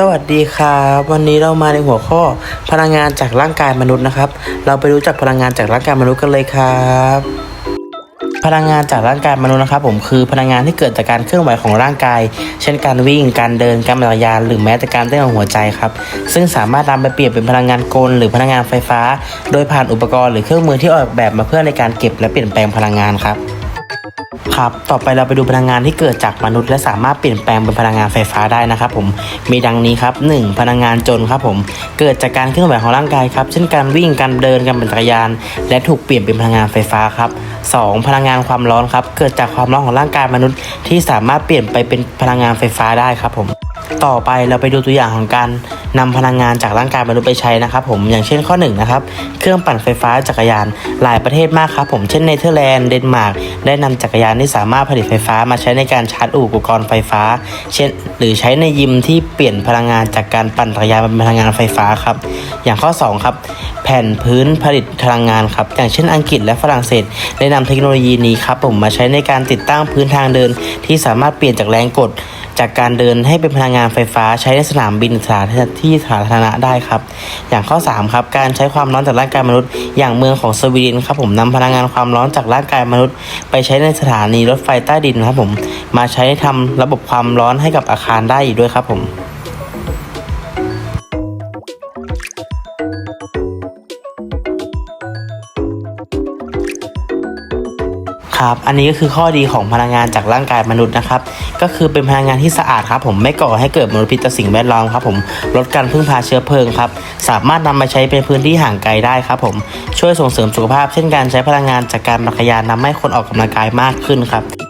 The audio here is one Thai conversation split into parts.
สวัสดีครับวันนี้เรามาในหัวข้อพลังงานจากร่างกายมนุษย์นะครับ เราไปรู้จักพลังงานจากร่างกายมนุษย์กันเลยครับพลังงานจากร่างกายมนุษย์นะครับผมคือพลังงานที่เกิดจากการเคลื่อนไหวของร่างกาย เช่นการวิ่งการเดินการปั่นจักรยานหรือแม้แต่การเต้นของหัวใจครับซึ่งสามารถนำไปเปลี่ยนเป็นพลังงานกล หรือพลังงานไฟฟ้า โดยผ่านอุปกรณ์หรือเครื่องมือที่ออกแบบมาเพื่อในการเก็บและเปลี่ยนแปลงพลังงานครับ ครับต่อไปเราไปดูพลังงานที่เกิดจากมนุษย์ และสามารถเปลี่ยนแปลงเป็นพลังงานไฟฟ้าได้นะครับผมมีดังนี้ครับ 1. พลังงานจนครับผมเกิดจากการเคลื่อนไหวของร่างกายครับเช่นการวิ่งการเดินการปั่นจักรยาน และถูกเปลี่ยนเป็นพลังงานไฟฟ้าครับ 2. พลังงานความร้อนครับ เกิดจากความร้อนของร่างกายมนุษย์ ที่สามารถเปลี่ยนไปเป็นพลังงานไฟฟ้าได้ครับผม ต่อไปเราไปดูตัวอย่างของการนำพลังงานจากร่างกายมนุษย์ไปใช้นะครับผมอย่างเช่นข้อ1นงนะครับเครื่องปั่นไฟฟ้าจักรยานหลายประเทศมากครับผมเช่นเนเธอร์แลนด์เดนมาร์กได้นำจักรยานที่สามารถผลิตไฟฟ้ามาใช้ในการชาร์จอุปกรณ์ไฟฟ้า เช่น หรือใช้ในยิมที่เปลี่ยนพลังงานจากการปั่นจักรยานเป็นพลังงานไฟฟ้าครับอย่างข้อ2ครับแผ่นพื้นผลิตพลังงานครับอย่างเช่นอังกฤษและฝรั่งเศสได้นำเทคโนโลยีนี้ครับผมมาใช้ในการติดตั้งพื้นทางเดิน ที่สามารถเปลี่ยนจากแรงกด จากการเดินให้เป็นพลังงานไฟฟ้าใช้ในสนามบินสาธารณะที่สาธารณะได้ครับ อย่างข้อ 3 ครับ การใช้ความร้อนจากร่างกายมนุษย์ อย่างเมืองของสวีเดนครับผมนำพลังงานความร้อนจากร่างกายมนุษย์ ไปใช้ในสถานีรถไฟใต้ดินครับผมมาใช้ทำระบบความร้อนให้กับอาคารได้อีกด้วยครับผม ครับ อันนี้ก็คือข้อดีของพลังงานจากร่างกายมนุษย์นะครับ ก็คือเป็นพลังงานที่สะอาดครับผมไม่ก่อให้เกิดมลพิษต่อสิ่งแวดล้อมครับผมลดการพึ่งพาเชื้อเพลิงครับ สามารถนำมาใช้เป็นพื้นที่ห่างไกลได้ครับผมช่วยส่งเสริมสุขภาพ เช่นการใช้พลังงานจากการปั่นจักรยานทำให้คนออกกำลังกายมากขึ้นครับ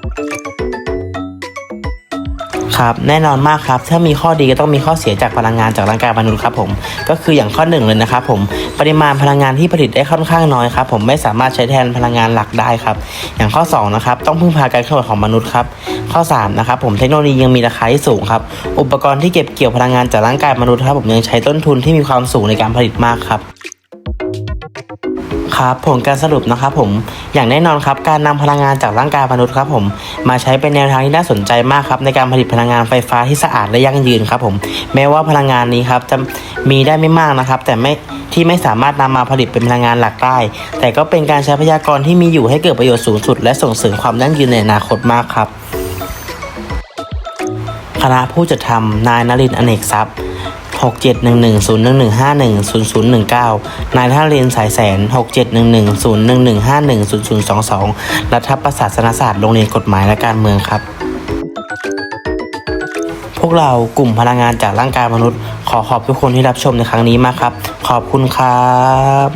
ครับแน่นอนมากครับถ้ามีข้อดีก็ต้องมีข้อเสียจากพลังงานจากร่างกายมนุษย์ครับผมก็คืออย่างข้อหนึ่งเลยนะครับผมปริมาณพลังงานที่ผลิตได้ค่อนข้างน้อยครับผมไม่สามารถใช้แทนพลังงานหลักได้ครับอย่างข้อ2นะครับต้องพึ่งพาการเคลื่อนไหวของมนุษย์ครับข้อ3นะครับผมเทคโนโลยียังมีราคาที่สูงครับอุปกรณ์ที่เก็บเกี่ยวพลังงานจากร่างกายมนุษย์ครับผมยังใช้ต้นทุนที่มีความสูงในการผลิตมากครับ ครับผลการสรุปนะครับผมอย่างแน่นอนครับการนำพลังงานจากร่างกายมนุษย์ครับผมมาใช้เป็นแนวทางที่น่าสนใจมากครับในการผลิตพลังงานไฟฟ้าที่สะอาดและยั่งยืนครับผมแม้ว่าพลังงานนี้ครับจะมีได้ไม่มากนะครับ แต่ไม่ที่ไม่สามารถนำมาผลิตเป็นพลังงานหลักได้ แต่ก็เป็นการใช้พยากรที่มีอยู่ให้เกิดประโยชน์สูงสุด และส่งเสริมความยั่งยืนในอนาคตมากครับ คณะผู้จัดทำนายนรินทร์อเนกทรัพย์ 6711-01151-0019 นายท่าเรียนสายแสน 6711-01151-0022 รัฐประศาสนศาสตร์โรงเรียนกฎหมายและการเมืองครับพวกเรากลุ่มพลังงานจากร่างกายมนุษย์ ขอขอบทุกคนที่รับชมในครั้งนี้มากครับ ขอบคุณครับ